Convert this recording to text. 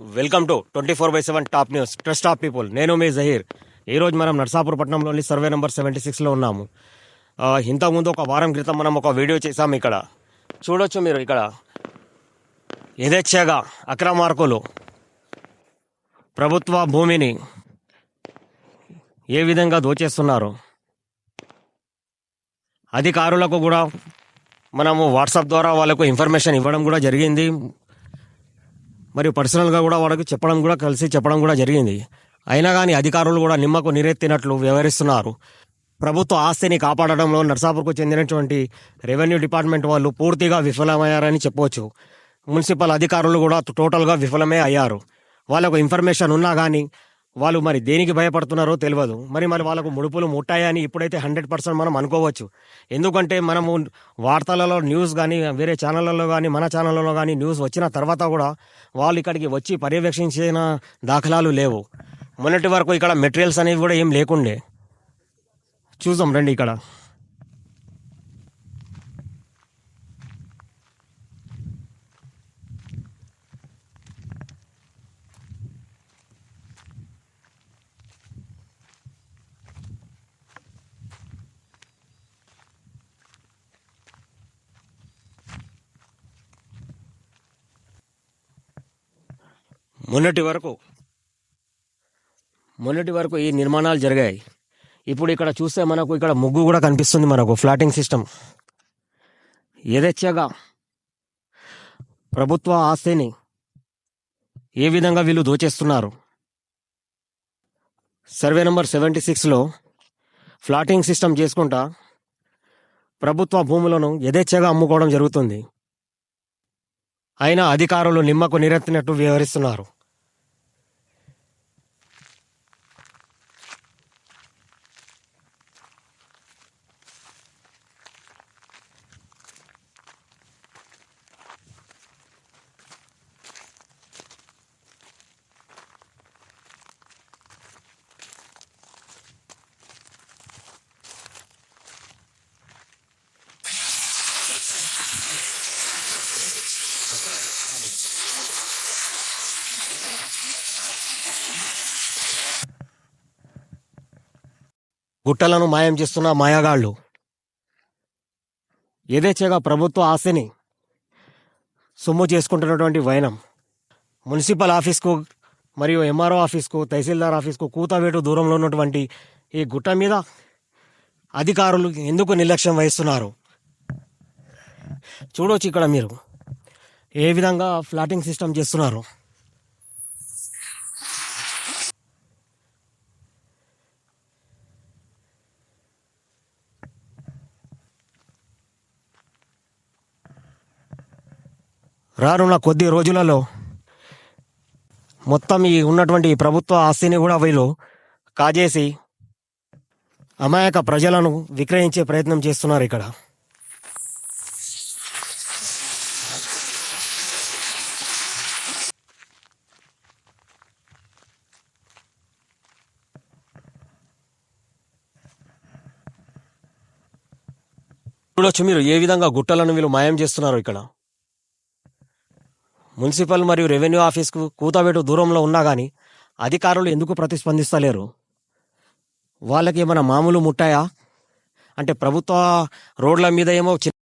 Welcome to twenty four by seven top news. Trust of people నేను మీ జహీర్. ఈరోజు మనం నర్సాపూర్ పట్టణంలోని సర్వే నెంబర్ సెవెంటీ సిక్స్లో ఉన్నాము. ఇంతకుముందు ఒక వారం క్రితం మనం ఒక వీడియో చేసాము ఇక్కడ. చూడొచ్చు మీరు ఇక్కడ. యథేచ్ఛగా అక్రమార్కులు ప్రభుత్వ భూమిని ఏ విధంగా దోచేస్తున్నారు? అధికారులకు కూడా మనము వాట్సాప్ ద్వారా వాళ్ళకు ఇన్ఫర్మేషన్ ఇవ్వడం కూడా జరిగింది. మరియు పర్సనల్గా కూడా వాళ్ళకి చెప్పడం కూడా కలిసి చెప్పడం కూడా జరిగింది. అయినా కానీ అధికారులు కూడా నిమ్మకు నీరెత్తినట్లు వ్యవహరిస్తున్నారు. ప్రభుత్వ ఆస్తిని కాపాడడంలో నర్సాపూర్కు చెందినటువంటి రెవెన్యూ డిపార్ట్మెంట్ వాళ్ళు పూర్తిగా విఫలమయ్యారని చెప్పవచ్చు మున్సిపల్ అధికారులు కూడా టోటల్గా విఫలమే అయ్యారు. వాళ్ళకు ఇన్ఫర్మేషన్ ఉన్నా కానీ వాళ్ళు మరి దేనికి భయపడుతున్నారో తెలియదు. మరి మరి వాళ్ళకు ముడుపులు ముట్టాయని ఇప్పుడైతే హండ్రెడ్ పర్సెంట్ మనం అనుకోవచ్చు. ఎందుకంటే మనము వార్తలలో న్యూస్ కానీ వేరే ఛానళ్ళలో కానీ మన ఛానళ్ళలో కానీ న్యూస్ వచ్చిన తర్వాత కూడా వాళ్ళు ఇక్కడికి వచ్చి పర్యవేక్షించిన దాఖలాలు లేవు. మొన్నటి వరకు ఇక్కడ మెటీరియల్స్ అనేవి కూడా ఏం లేకుండే. చూద్దాం రండి ఇక్కడ. మొన్నటి వరకు మొన్నటి వరకు ఈ నిర్మాణాలు జరిగాయి. ఇప్పుడు ఇక్కడ చూస్తే మనకు ఇక్కడ ముగ్గు కూడా కనిపిస్తుంది మనకు ఫ్లాటింగ్ సిస్టమ్. యథేచ్ఛగా ప్రభుత్వ ఆస్తిని ఏ విధంగా వీళ్ళు దోచేస్తున్నారు? సర్వే నెంబర్ సెవెంటీ సిక్స్లో ఫ్లాటింగ్ సిస్టమ్ చేసుకుంటా ప్రభుత్వ భూములను యథేచ్ఛగా అమ్ముకోవడం జరుగుతుంది. అయినా అధికారులు నిమ్మకు నీరెత్తినట్టు వ్యవహరిస్తున్నారు గుట్టలను మాయం చేస్తున్న మాయాగాళ్ళు. యథేచ్ఛగా ప్రభుత్వ ఆస్తిని సొమ్ము చేసుకుంటున్నటువంటి వైనం. మున్సిపల్ ఆఫీస్కు మరియు ఎంఆర్ఓ ఆఫీస్కు తహసీల్దార్ ఆఫీస్కు కూతవేటు దూరంలో ఉన్నటువంటి ఈ గుట్ట మీద అధికారులు ఎందుకు నిర్లక్ష్యం వహిస్తున్నారు? చూడవచ్చు ఇక్కడ మీరు. ఏ విధంగా ఫ్లాటింగ్ సిస్టమ్ చేస్తున్నారు? రానున్న కొద్ది రోజులలో మొత్తం ఈ ఉన్నటువంటి ప్రభుత్వ ఆస్తిని కూడా వీళ్ళు కాజేసి అమాయక ప్రజలను విక్రయించే ప్రయత్నం చేస్తున్నారు ఇక్కడ. చూడొచ్చు మీరు ఏ విధంగా గుట్టలను వీళ్ళు మాయం చేస్తున్నారు ఇక్కడ? మున్సిపల్ మరియు రెవెన్యూ ఆఫీస్కు కూతబెట్టు దూరంలో ఉన్నా కానీ అధికారులు ఎందుకు ప్రతిస్పందిస్తలేరు? వాళ్ళకి ఏమైనా మామూలు ముట్టాయా? అంటే ప్రభుత్వ రోడ్ల మీద ఏమో చిన్న